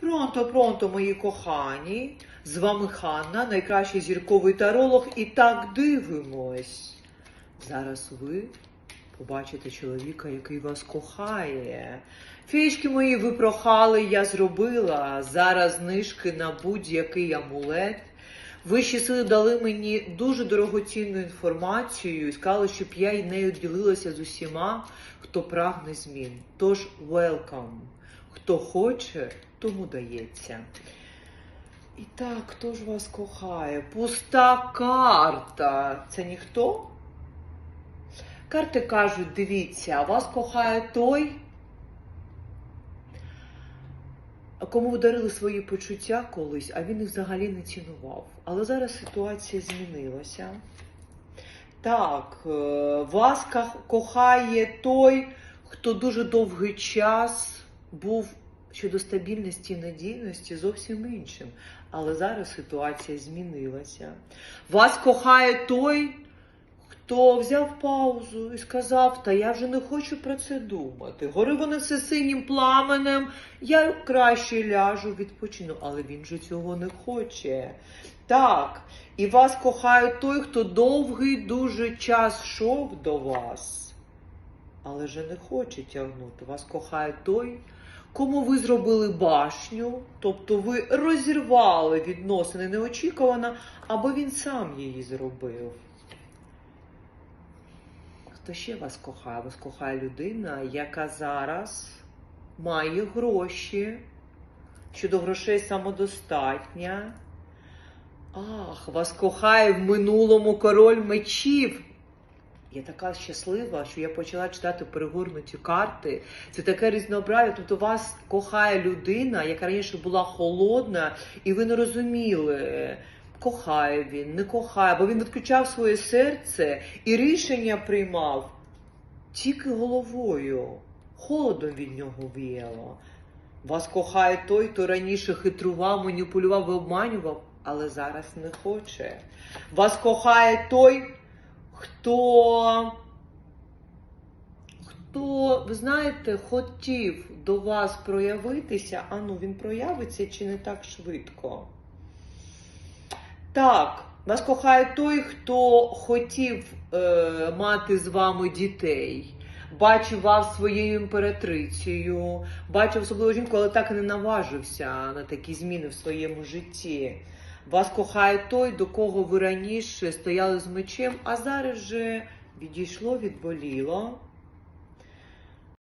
Пронто, пронто, мої кохані. З вами Ханна, найкращий зірковий таролог. І так дивимось. Зараз ви побачите чоловіка, який вас кохає. Фішки мої ви прохали, я зробила. Зараз знижки на будь-який амулет. Вищі сили дали мені дуже дорогоцінну інформацію і сказали, щоб я й нею ділилася з усіма, хто прагне змін. Тож welcome. Хто хоче, тому дається. І так, хто ж вас кохає? Пуста карта. Це ніхто? Карти кажуть, дивіться, вас кохає той, кому ви дарили свої почуття колись, а він їх взагалі не цінував. Але зараз ситуація змінилася. Так, е, вас кохає той, хто дуже довгий час був щодо стабільності і надійності зовсім іншим. Але зараз ситуація змінилася. Вас кохає той, хто взяв паузу і сказав: Та я вже не хочу про це думати. Гори вони все синім пламенем, я краще ляжу, відпочину, але він же цього не хоче. Так, і вас кохає той, хто довгий дуже час йшов до вас, але же не хоче тягнути. Вас кохає той, кому ви зробили башню, тобто ви розірвали відносини неочікувано, або він сам її зробив. Хто ще вас кохає? Вас кохає людина, яка зараз має гроші, щодо грошей самодостатня. Ах, вас кохає в минулому король мечів. Я така щаслива, що я почала читати перегорнуті карти. Це таке різнообразя. Тобто вас кохає людина, яка раніше була холодна, і ви не розуміли, кохає він, не кохає, бо він відключав своє серце і рішення приймав тільки головою. Холодом від нього віяло. Вас кохає той, хто раніше хитрував, маніпулював і обманював, але зараз не хоче. Вас кохає той, хто, хто, ви знаєте, хотів до вас проявитися, а ну він проявиться чи не так швидко. Так, вас кохає той, хто хотів е, мати з вами дітей. Бачив вас своєю імператрицею, бачив особливу жінку, але так і не наважився на такі зміни в своєму житті. Вас кохає той, до кого ви раніше стояли з мечем, а зараз же відійшло, відболіло.